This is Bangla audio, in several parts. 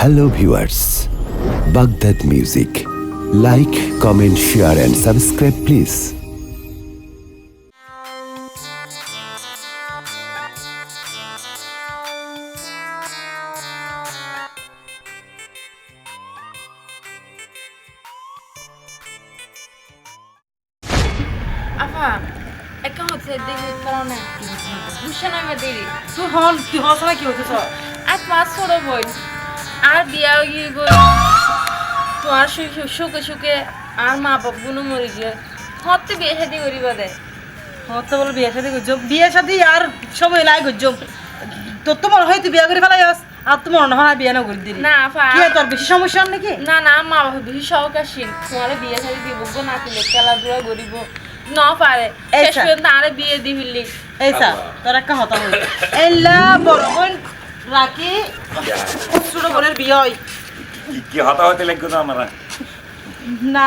hello viewers Baghdad music like comment share and subscribe please তোমার সুখে সুখে আর মা বাপগুলো। মরে গিয়ে হতে বিয়ে শাদি করিবা দে। হত বলে বিয়ে শাদি করছ বিয়ে শাদি আর সব এলাই করছ তোর তো মনে হয় তুই বিয়ে করে ফেলাই আস আর তো মনে হয় বিয়ে না করে দিলি না কি তোর বেশি সমস্যা আর নাকি? না না মা বাপ বেশি শখ আসিন তোমার বিয়ে শাদি দিব গো না কিলে খেলাধুলা করিব না পারে শেষ পর্যন্ত আরে বিয়ে দিবিলি এই স্যার তোর একটা হতা হল এলা বড় বোন রাখি ছোট বোনের বিয়ে হয়। কি হতা হতে লাগবে তো আমরা না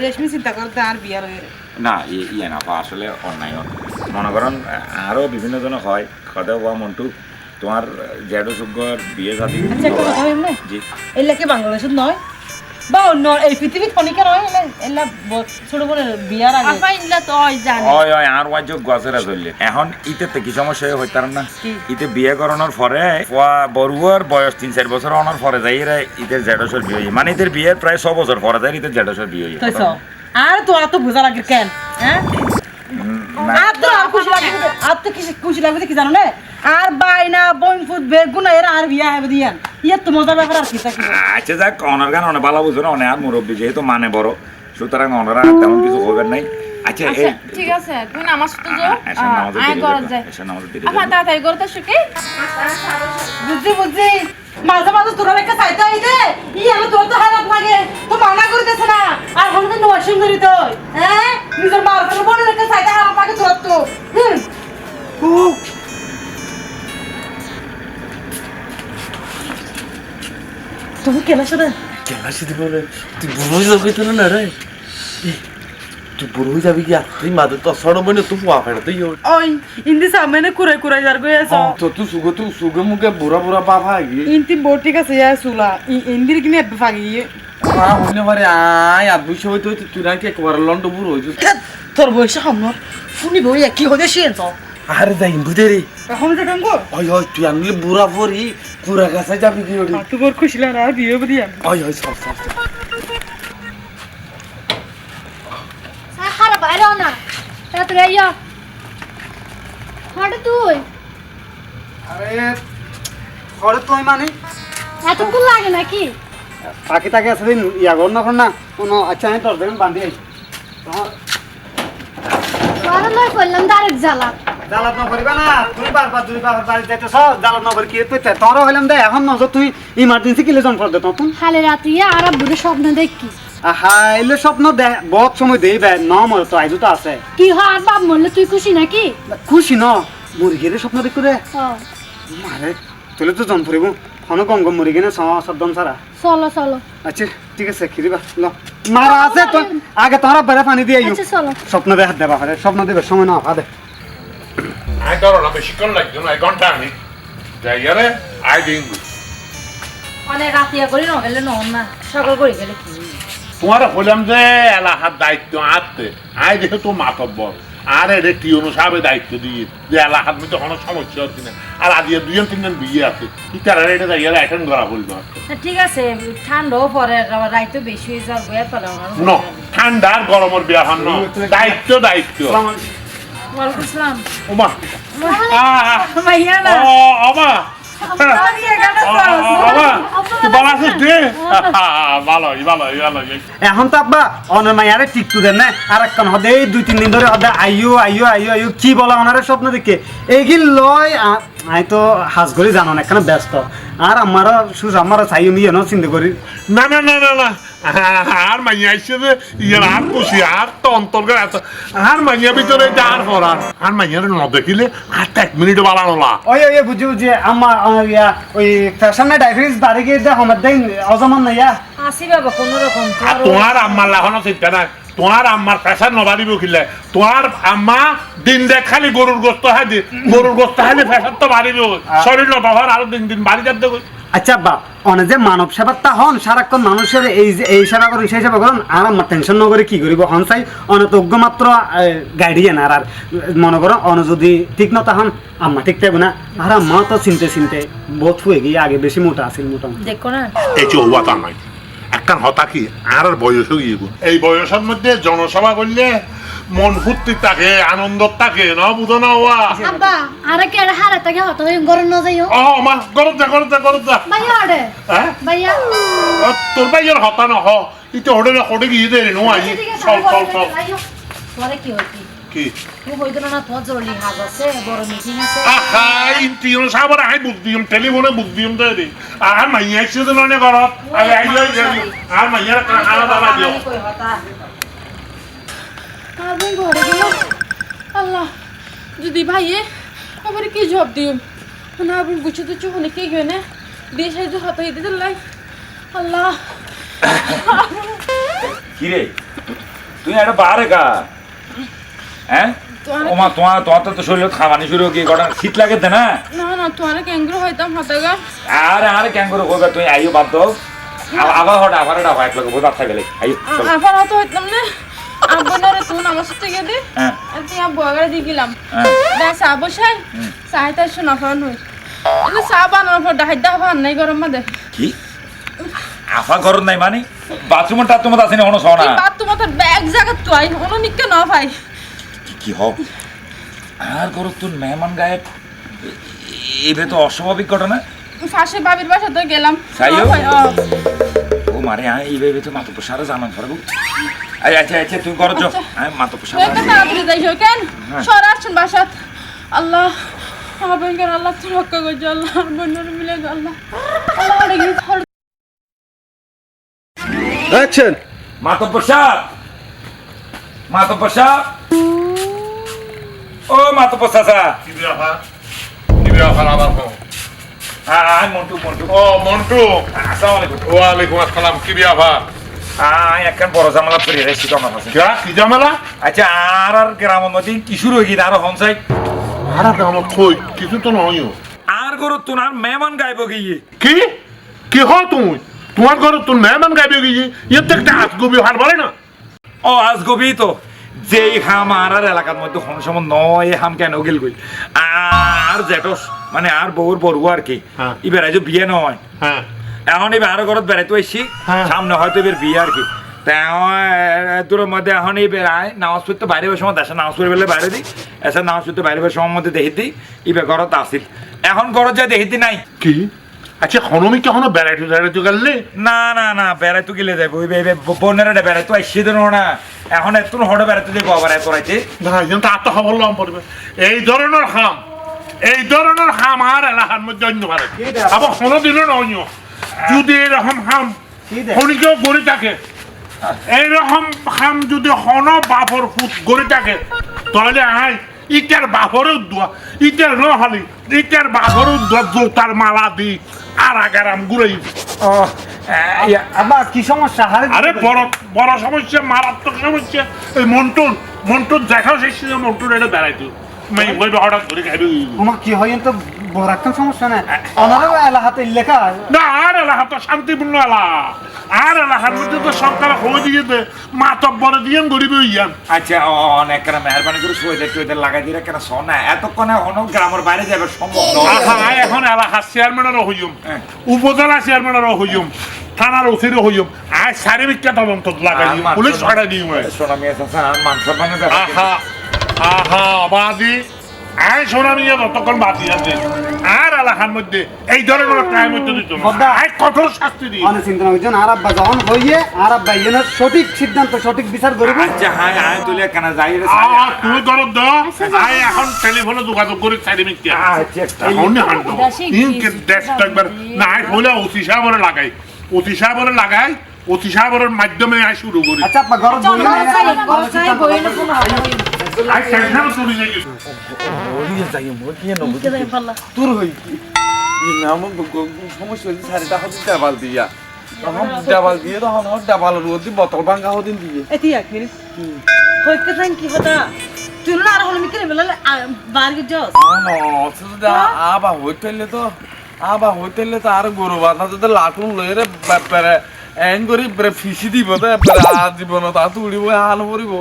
রেশমি চিন্তা করতে আর বিয়ার না ই- ইয়ে না আসলে অন্যায়। মনে করেন আরও বিভিন্ন জন হয় কথা বা মন্টু তোমার জেডো সুগর বিয়ে শাদি আচ্ছা একটা কথা হইম না জি এলা কি বাংলাদেশত নয় বা অন্য এই পৃথিবীত খনিকা নয় এলা এলা ছোট বোনের বিয়ার আগে। আফা ইনলা তো ওই জানে। ওই ওই আর ওয়াজ গাছেরা চললে এখন ইতে কি সমস্যা হইতে পারে না। ইতে বিয়ে করানোর পরে বড়ুয়ার বয়স তিন চার বছর অনার পরে যাই এরা ইদের জেডসর বিয়ে মানে ইদের বিয়ের প্রায় ছ বছর পরে যায় ইদের জেডসর বিয়ে আর তো আর তো বোঝা লাগে কেন হ্যাঁ? আর তো আর খুশি লাগবে আর তো খুশি লাগবে কি জানো না? আর বাইনা বোন ফুট বেগুন এর আর বিয়া হবে দিয়ান ইয়ে তো মজার ব্যাপার আর কি থাকি আচ্ছা যাক অনার গান অনেক ভালো বুঝো না অনেক আর মুরব্বী যেহেতু মানে বড় সুতরাং অনারা তেমন কিছু করবেন নাই। আচ্ছা আচ্ছা ঠিক আছে তুমি যাও। আয়। তাড়াতাড়ি শুকি বুঝছি বুঝছি। মাঝে মাঝে তোর একটা চাইতে হইতে ই আমি তোর তো লাগে তো মানা করতেছে না। আর হলে তো নয় সুন্দরী তো হ্যাঁ? নিজের মার বলে তুমি কেন সাথে কেলা সিদ্ধি বলে তুই বুড়ো হয়ে যাবি তো না রে? তুই বুড়ো হয়ে যাবি আর তুই মাদে তো সড় মনে তুই ফুয়া ফেড়ে তুই ওই ইন্দি সামনে কুড়াই কুড়াই যার গই আছো। তো তুই সুগে তুই সুগে মুখে বুড়া বুড়া পা ভাই ইন্তি বোটিক আছে ইয়া সুলা। ইন্দির কিনে ফাগি মা হইলে পারে আয় আর দুইশো হইতে হইতে তুই নাকি একবার লন্ড বুড়ো হয়েছিস তোর বয়স সামনে শুনি বই কি হতে শিয়েছ আরে যাই বুঝে রে। এখন যে কাঙ্গ? ওই ওই তুই আনলে বুড়া পরি। কুড়া গাছে যাবি কি ওটি তুই বড় খুশি লাগে আর বিয়ে দিয়া ওই ওই সব সব সব। খারাপ বাইরে না। তাড়াতাড়ি আইয়া। হঠাৎ তুই। আরে ঘরে তুই মানে? এতক্ষণ লাগে নাকি? তাকে তাকে আছে ইয়া কর না না। কোনো আচ্ছা আমি তোর দেখেন বান্ধি আইছি তোমার লয় করলাম ডাইরেক্ট জ্বালা জালাত না করিবা না তুই বারবার দুই বারবার বাড়ি যাইতেছ জালাত না করি কি তুই তোর হইলাম দে এখন নজর তুই ইমার্জেন্সি কিলে জন করে তখন। খালি রাতে আর বুড়ো স্বপ্ন দেখি। আহা এলে স্বপ্ন দে বহুত সময় দেই বে ন মরে তো আইজো তো আছে। কি হয় আর বাপ মরলে তুই খুশি নাকি? খুশি ন মুরগিরে স্বপ্ন দেখো রে ও, মারে তুলে তো জন ফুরিব কোনো গঙ্গ মুরগি না সদম সারা? চলো চলো। আচ্ছা ঠিক আছে খিরিবা ল। মারা আছে তো আগে তোরা বেড়ে পানি দিয়ে আইও আচ্ছা চলো। স্বপ্ন দেখাত দেবা পারে স্বপ্ন দেবে সময় না দে আই ধরো না বেশিক্ষণ লাগবে না এক ঘণ্টা আনি যাই আরে আই দিন মানে রাতিয়া করি নহলে নহন না সকাল করে গেলে। কি তোমার হলাম যে এলাকার দায়িত্ব আনতে আই দেখে তো মাতব্বর আর এর কি অনুসাবে দায়িত্ব দিয়ে? যে এলাকার মধ্যে কোনো সমস্যা হচ্ছে না। আর আজ দুজন তিনজন বিয়ে আছে। ইতারা এটা যাই আর অ্যাটেন্ড করা বলব ঠিক আছে ঠান্ডাও পরে রাইতো বেশি হয়ে যাওয়ার ন ঠান্ডা আর গরমের বিয়া হন না। দায়িত্ব দায়িত্ব। ওয়ালাইকুম আসসালাম ওমা। না ও আমা ভালো ভালোই এখন তো আব্বা অনের মাইয়ারে টিকটু দেন না। আর একখান হদে দুই তিন দিন ধরে হদে আইও আইও আইও আইও কি বলা ওনারে স্বপ্ন দেখে? এইগিল লয় আ- আই তো হাজ করি জানো না এখানে ব্যস্ত। আর আমারও সুস আমারও চাইও নিয়ে ন চিন্তা করি। না না না না না। আর মাইয়া আইসে যে ইয়ার আর খুশি আর তো অন্তর্গত এত আর মাইয়া ভিতরে যার পর আর আর মাইয়ার ন দেখিলে আর তো এক মিনিট বাড়ানো লা ওই ওই বুঝি বুঝি আমার আমার ইয়া ওই ফ্যাশন না ডাইভারিস বাড়ি গিয়ে দেখ আমার দেন অজমান না ইয়া। আসি বাবা কোনো রকম তোমার আম্মার লাগানো চিন্তা নাই। তোমার আম্মার প্রেশার নবাড়িব খিলে তোমার আম্মা দিন দেখ খালি গরুর গোস্ত দি। গরুর গোস্ত হাইলে প্রেশার তো বাড়িব শরীর নবাহর আরও দিন দিন বাড়ি যাতে আচ্ছা আব্বা অনে যে মানব সেবাটা হন সারাক্ষণ মানুষের এই যে এই সেবা করেন সেই সেবা করেন আর আমার টেনশন ন করে কি করিব? হন চাই অনতজ্ঞ মাত্র গাইডিয়ান আর আর মনে করো অন যদি ঠিক নতা হন আম্মা ঠিক থাকবে না। আর আম্মা তো চিনতে চিনতে বহুত হয়ে গিয়ে আগে বেশি মোটা আছিল মোটামুটি। দেখো না। এই যে হওয়া তা নাই। একটা হতা কি আর বয়স হয়ে গিয়ে এই বয়সের মধ্যে জনসভা করলে মন ফুর্তি থাকে আনন্দ থাকে না বুঝো না হওয়া আব্বা আরে কে হারে তাকে হতো গরম ন যাইও? ও মা গরত যা গরত যা গরত যা। ভাইয়া আরে হ্যাঁ? ভাইয়া। ও, তোর ভাইয়ের হতা না হ ইতে হোটেলে হোটে গিয়ে দে রে নো আই। ঠিক আছে চল চল চল। তোরে কি হইতি কি? তুই হইতো না তোর জরুরি হাজ আছে বড় মিটিং আছে। আহা ইন্টিও সাবার আই বুঝ দিম টেলিফোনে বুঝ দিম দে রে আর মাইয়া এসে তো ননে গরত আগে আই লই যাবি আর মাইয়া খানা দানা দিও আমি ঘরে গেল আল্লাহ যদি ভাইয়ে আবার কি জব দিও না আপনি গুছো তো চোখ কে গেনে না? দিয়ে সাইজ হত হইতে দিলাই আল্লাহ। কি রে তুই একটা বাহারে গা হ্যাঁ? তোমার- ওমা তোমার তোমার তো শরীর খামানি শুরু কি কটা শীত লাগে না? না না তোমার ক্যাঙ্গুরো হইতাম হতাগা আরে আরে কেন করে কইবা তুই আইও বাদ দাও। আ- আবার হট আবার ডাবা এক লগে বোঝা থাকলে আইও চল। আবার হত হইতাম না। আব্বনারে তুই আমার সাথে গেলে? হ্যাঁ। আর তুই আব্বু আগারে দিয়ে গেলাম। হ্যাঁ। দেখ চা বসাই। চাহিদা শোনা ফান হই। কিন্তু চা বানানোর পর ডাহাই দা ফান নাই গরম মাদে কি? আফা করন নাই মানে? বাথরুমের টাথ তোমার আছে না? তোমার তোর ব্যাগ জায়গা তো আই হলো নিকে না ভাই। কি- কি হব আর করো তোর মেহমান গায়ক এবে তো অস্বাভাবিক ঘটনা ফাঁসে বাবির বাসা তো গেলাম? ও। মারে আয় এইভাবে তো জানান আচ্ছা আচ্ছা আচ্ছা তুই করো যাও একটা তাড়াতাড়ি কেন হ্যাঁ। সর বাসাত আল্লাহ আমার আল্লাহ রক্ষা করছে আল্লাহ বোনের মিলে আল্লাহ আল্লাহ ধর অ্যাকশন ও মাতো কও আয় মন্টু মন্টু। ও মন্টু। আসসালামু আলাইকুম। ওয়ালাইকুম আসসালাম কি একখান বড় জামালা পরে রেখেছি তো আমার কাছে কি ঝামেলা আচ্ছা আর আর গ্রামের মধ্যে কি শুরু হয়ে গিয়ে আরও হনসাই আর আমার কই? কিছু তো নয় আর মেহমান গাইব গিয়ে। কি? কি হ তুই? তোমার ঘরে তোর মেহমান গাইবে গিয়ে। এর তো একটা হাত গবি হার বলে না? ও আজ গবি তো। যেই হাম আর আর এলাকার মধ্যে সময় নয় হাম কেন গেল গই? আর জেটস মানে আর বউর বড়ু আর কি। হ্যাঁ। এবার আজ বিয়ে নয়। হ্যাঁ। এখন এবার আরও ঘরত বেড়াইতে আসছি হ্যাঁ। সামনে হয়তো এবার বিয়ে আর কি। তোর মধ্যে এখন এই বেড়ায় নামাজ পড়তে বাইরে বের সময় দেশে নামাজ পড়ে বেলে বাইরে দিই। এসে নামাজ পড়তে বাইরে বের সময় মধ্যে দেখি দিই। এবার ঘরত আসিল। এখন ঘরত যা দেখি নাই। কি? আচ্ছা হনমি কি হনো বেড়াইতে বেড়াইতে গেলে? না না না বেড়াইতে গেলে যাব ওই বোনেরা বেড়াইতে আসছি তো না এখন এত হড়ে বেড়াতে যাব আবার এত রাইতে। না আত্মখবর লম পড়বে। এই ধরনের হাম এই ধরনের হাম আর এলাকার মধ্যে অন্য পারে আবার কোনো দিনও নয় যদি এরকম হাম খনিকেও গড়ে থাকে এইরকম হাম যদি হন বাপর ফুট গড়ে থাকে তাহলে আয়। ইটার দোয়া ইটার নহালি ইটার বাপরেও দোয়া জোতার মালা দি আর আগারাম ঘুরাই আবার কি সমস্যা? হারে আরে বড় বড় সমস্যা মারাত্মক সমস্যা। এই মন্টুন মন্টুন দেখাও শেষ মন্টুন এটা বেড়াইতো তোমার কি হয় তো? বড় একটা সমস্যা না অনারও এলাকাতে লেখা না আর এলাকা তো শান্তিপূর্ণ এলাকা আর এলাকার মধ্যে তো সরকার হয়ে দিয়েছে মাতব্বরে দিয়ে গরিব ইয়ান আচ্ছা অনেক কেন মেহরবানি করে সোয়েটার টোয়েটার লাগাই দিয়ে কেন শোনা এতক্ষণে অনেক গ্রামের বাইরে যাবে সম্ভব আহা নয় এখন এলাকার চেয়ারম্যানেরও হইম। উপজেলা চেয়ারম্যানেরও হইম থানার ওসিরও হইম আজ চারিবিকা তদন্ত লাগাই পুলিশ ছড়াই দিম সোনা মেয়ে মান সম্মানের আহা আহা অবাদি আই সোনা নিয়ে ততক্ষণ বাতি আছে। আর এলাকার মধ্যে এই ধরনের টাইম মধ্যে দিত বদ্দা। কঠোর শাস্তি দিই অনেক চিন্তা হয়েছেন আর আব্বা যখন হইয়ে আর আব্বা ইয়েনের সঠিক সিদ্ধান্ত সঠিক বিচার করব। আচ্ছা হ্যাঁ আয় তুলে কেন যাই রে তুমি ধরো দ আই এখন টেলিফোনে যোগাযোগ করে চারি মিনিট আচ্ছা এখন হান্ডো ইনকে দেশটা একবার না আই হলে অতি সাহেবরে লাগাই। অতি সাহেবরে লাগাই অতি সাহেবরের মাধ্যমে আই শুরু করি। আচ্ছা আব্বা ঘর বইয়ে ঘর চাই বইলে কোনো হবে আই চলে যাই। ওরিয়ে যাই কি নব তোর হই। কি ই নাম সমস্যা হইছে সারিটা হতে ডাবাল দিয়া। তখন ডাবাল দিয়ে তখন ডাবাল রোদ দি বোতল ভাঙা হদিন দিয়ে। এতিয়া কি কইকে থান কি হতা তুই না আর হল মিকে বেলা বার যাস। না আবা তো আবা হইতেলে তো আর গরু বাঁধা তো লাটুন লয়ে রে ব্যাপারে এন করি ব্রে ফিসি দিব তো ব্যাপারে আর দিব না তা তুড়িব হাল পরিব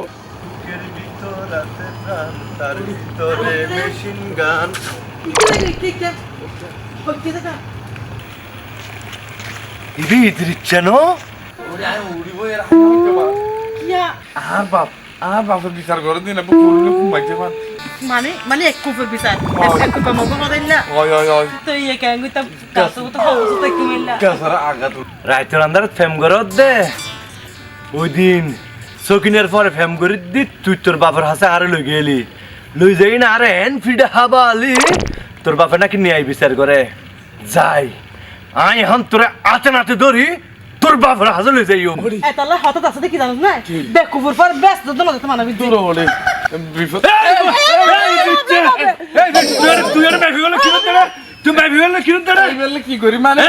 উড়িব এর আর বাপ আর বাপের বিচার করে দিন পুরুলে ঘুমাইতে পার মানে মানে এক কুপের বিচার। এক কুপের মগ মদাইলা ওই ওই ওই তো ইয়ে কেন গইতা কাছে তো হাউস তো কিমিলা কাসারা আঘাত রাইতের আন্দার ফেম করত দে। ওই দিন সকিনের পরে ফেম করে দি তুই তোর বাপের হাসে আরে লই গেলি। লই যাই না আরে এন ফিডে হাবা আলি তোর বাপে নাকি ন্যায় বিচার করে। যাই। আই এখন তোরে আতে নাতে ধরি। তোর বাপের হাসে লই যাইও এতালে হঠাৎ আছে কি জানিস না বে কুপুর পর ব্যস্ত তো লগে মানাবি দূর হলে বিপদ তুই আর মাইফি গেল কি হতে তুই মাইফি গেল কি বেলে কি করি মানে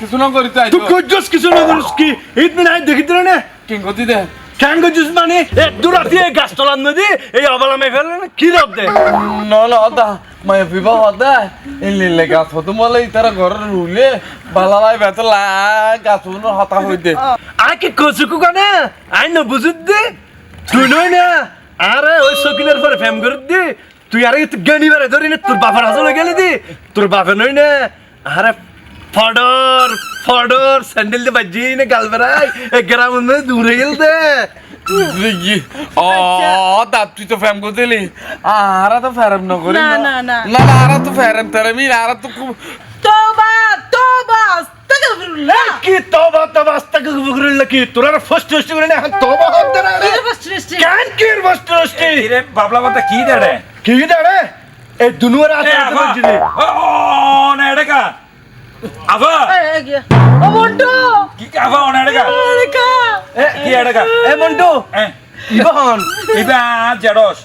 কিছু না করি তাই তুই কইছস কিছু না করিস কি ঈদ মিনা দেখি তোর না কিং গতি দে কেন কইছস মানে এ দুরাতি এই গাছ তলার নদী এই অবলা মাইফি গেল কি রব দে নলে অদা মায় বিবাহ অদা এই লিলে গাছ হতো মলে ইতারা ঘর রুলে বালালাই বেতলা গাছ হতা হইতে আর কি কচুকু কানে? আই ন বুঝুত দে। তুই নই না। আরে ওই সকিনের পরে ফেম করে দি। তুই আরে গেনি বারে ধরি না, তোর বাপের হাসলে গেলি দি। তোর বাপে নই না। আরে ফডর ফডর, স্যান্ডেল দিয়ে বাজি না গাল বেড়াই। গ্রাম দূরে গেল দে। ও দা তুই তো ফেম কো দিলি আরা তো ফেরম ন করি না, না, না। না। না আরা তো ফেরম তেরে মি আরা তো খুব তোবা তোবা আস্তাগফিরুল্লাহ কি তবা তবা বুগরুল কি তোর ফার্স্ট ফার্স্ট করে না তবা হতে না রে এটা ফার্স্ট রেস্ট কেন কি ফার্স্ট ফার্স্ট কিরে বাবলা বাতা কি দেড়ে? কি দাঁড়ে? এই দুনুয়ার আছে এ আফা। জিনি ও না এডকা ও মন্টু। কি আফা না এডকা রেখা এ কি এডকা এ মন্টু। ইবহন। ইবা জেডস।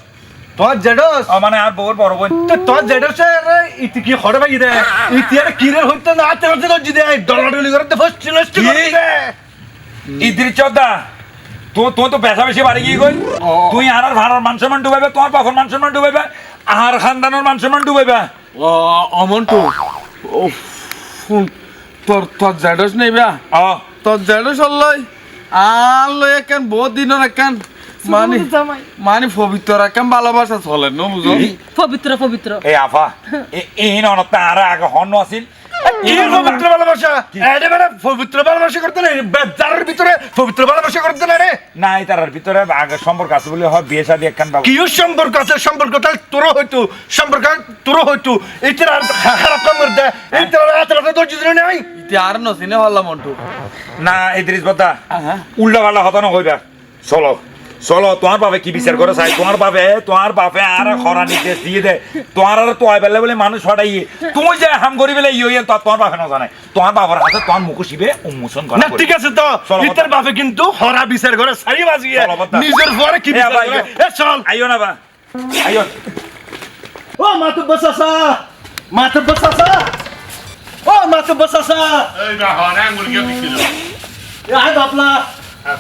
তোর জেডস? ও মানে আর বউর বড় বোন। তো তোর জেডস রে ইতি কি হড়ে বাগি দে? ইতি আর কি রে হইতো না আতে আতে দজি দে ডলাডলি করে দে ফার্স্ট লাস্ট করে দে ইদ্রি চোদ্দা তো তো তো পেশা বেশি বাড়ি গিয়ে গই। তুই আর আর ভাড়ার মান সম্মান ডুবাইবে তোমার বাপর মান সম্মান ডুবাইবে আর খানদানোর মান সম্মান ডুবাইবে। ও অমন্টু ও তোর তোর জেডস নেই বা। ও তোর জেডস লই আর লই একান বহুত দিনের একান। মানে মানে পবিত্র একান ভালোবাসা চলে ন বুঝো পবিত্র পবিত্র এই আফা এই ননত আর আগে হন আছিল। কি পবিত্র ভালোবাসা? মানে পবিত্র ভালোবাসা করতে না বেজারের ভিতরে পবিত্র ভালোবাসা করতে না রে। নাই তার ভিতরে আগে সম্পর্ক আছে বলে হয় বিয়ে শাদী একখান বাবু কিও সম্পর্ক আছে? সম্পর্ক তাহলে তোরও হয়তো সম্পর্ক তোরও হয়তো এইটার আর খারাপ কাম করে দে এইটার আর আতে আতে দজি দিলে নাই? ইতি আর নসিনে ভালো মন্টু। না ইদ্রিস বদ্দা উল্টা পাল্টা হতা না হইবা চলো। চলো তোমার বাপে কি বিচার করে চাই? তোমার বাপে তোমার বাপে আর খরা নির্দেশ দিয়ে দে। তোমার আর তোয়াই বেলে বলে মানুষ হটাইয়ে তুমি যে হাম করি বেলে ইয়ে তো তোমার বাপে না জানে তোমার বাবার হাতে তোমার মুখ শিবে উন্মোচন করা না ঠিক আছে তো। ইতার বাপে কিন্তু হরা বিচার করে সারি বাজিয়ে। নিজের ঘরে কি বিচার করে এ চল। আইও না বা আইও ও মাতো বসাসা মাতো বসাসা ও মাতো বসাসা এই না হনে আঙ্গুল গিয়ে দিছিল আয় বাপলা।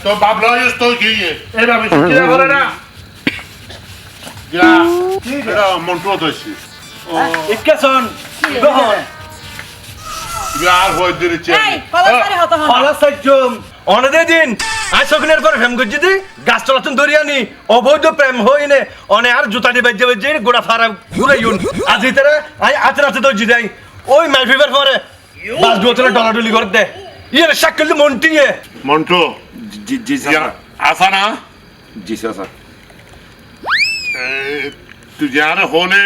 তো বাবলা ইস তো কি এই বাবু কি করে না যা এটা মন্টু হইছে ও ইকেছন গহন আর হই দিছে এই কলা হতো হন হলা অনেদে দিন আজ সকিনের পর প্রেম করছি দি গাছ চলাচন দরিয়ানি অবৈধ প্রেম হইনে অনে আর জুতা বাজ্যে বাজ্যে গোড়া ফারা ঘুরে ইউন আজ ইতারে আই আতে রাতে দর্জি দেয় ওই মাই ফিভার পরে বাস দুতলে ডলাডলি করে দে ইয়ে শাকল মন্টিয়ে মন্টু জি জি স্যার আসা না জি স্যার তুই জানে হনে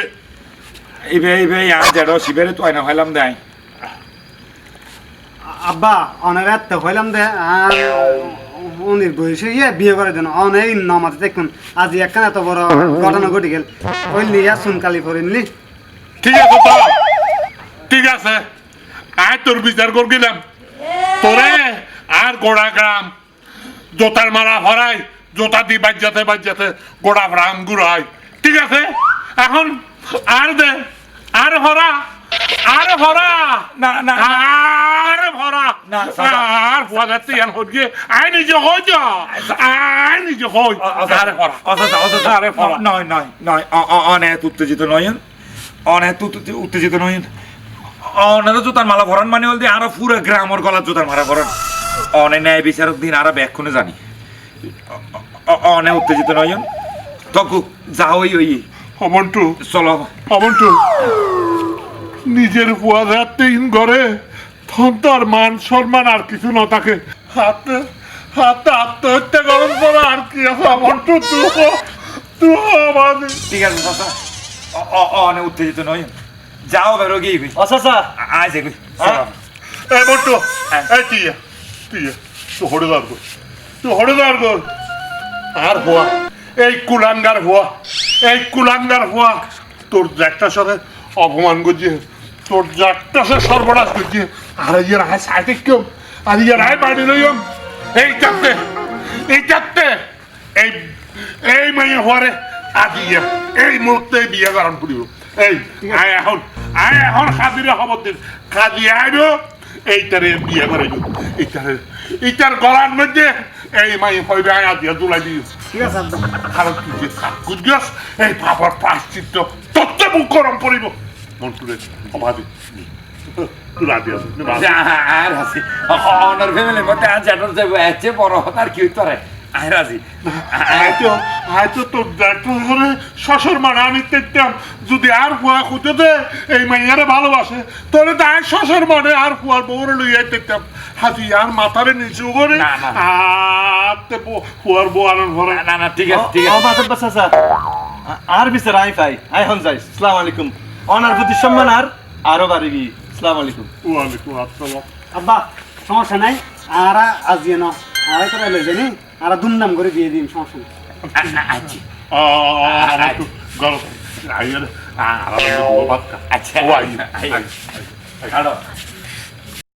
ইবে ইবে আর জেডো শিবেরে তো আইনা হইলাম দেয় আব্বা অনেক রাত হইলাম দে আর উনির বয়সে ইয়ে বিয়ে করে দেন অনেক নমাতে দেখুন আজ একখান এত বড় ঘটনা ঘটে গেল হইলি ইয়া সুনকালি পড়িনলি ঠিক আছে তো। ঠিক আছে। আয় তোর বিচার কর গেলাম তোরে আর গোড়া গ্রাম। জোতার মারা ভরাই জোতা দি বাজ্যাতে বাজ্যাতে গোড়া ভ্রাম ঘুরাই ঠিক আছে? এখন আর দে আর ভরা আর ভরা না না। আর ভরা। না। আর ফুয়া যাচ্ছে ইয়ান হয়ে গিয়ে আয় নিজে হই যা আয় নিজে হই আরে ভরা। অথচ অথচ আরে ভরা। নয় নয় নয় অনেক উত্তেজিত নয়ন অনেক উত্তেজিত নয়ন। অনেরও জুতার মালা ভরান মানে বলতে আরও পুরো গ্রামের গলার জুতার মারা ভরান। অনে ন্যায় বিচারক দিন আরও ব্যাক্ষণে জানি অনে উত্তেজিত নয়ন তকু যা ওই ওই অমন্টু চলো অমন্টু নিজের ঘরে তখন তো আর মান সম্মান আর কিছু না থাকে হাতে হাতে আত্মহত্যা পরে আর কি আছে অমন্টু তুই তুই আমাদের ঠিক আছে চাচা অ- অ- অনে উত্তেজিত নয়ন যাও বেরো গিয়ে চাচা আজ এগুই এই মন্টু হ্যাঁ। এই কর তুই হরে দাঁড় কর আর হওয়া এই কুলাঙ্গার হওয়া এই কুলাঙ্গার হওয়া তোর জ্যাকটার সাথে অপমান করছে, তোর জ্যাকটার সাথে সর্বনাশ করছে। আর ইয়ের আয় সাইডে কেউ, আর ইয়ের আয় বাড়ি লইম এই চারটে এই চারটে এই এই মেয়ে হওয়ারে আজ ইয়ে এই মুহূর্তে বিয়ে করান করিব এই, আয় এখন আয় এখন খাদিরে খবর দিন। খাদি আইব। এইটারে বিয়ে করে এইটারে এইটার গলার মধ্যে এই মাই হইবে আয়া দিয়ে দুলাই দিও ঠিক আছে কারণ তুই যে এই বাবার প্রাশ্চিত্য তত্ত্ব মুখ গরম পড়িব মন্টুরে অভাবি তুই রাজি আছিস না? রাজি? আর হাসি অনার ফ্যামিলির মধ্যে আজ যাব বড় হতার কি হইতো রে আয় রাজি। হয়তো হয়তো তোর দেখতে করে শ্বশুর মানে আমি দেখতাম যদি আর ফুয়া খুঁজে দে এই মাইয়ারে ভালোবাসে। তোরে তো আর শ্বশুর মানে আর ফুয়ার বউরে লইয়া দেখতাম হাতি আর মাথারে নিচু করে না, না। আর তে বউ- ফুয়ার বউ আনন্দ ভরে না না ঠিক আছে ঠিক আর বিচার আই পাই আই হন যাই। সালাম আলাইকুম। অনার প্রতি সম্মান আর আরও বাড়িবি সালাম আলাইকুম। ওয়ালাইকুম আসসালাম। আব্বা সমস্যা নাই। আর আজ ইয়ে ন আর করে লই জানি আর দুমদাম করে দিয়ে দিন সমস্যা নেই আচ্ছা আর আচ্ছা ও আই আই- আই- আই- আই-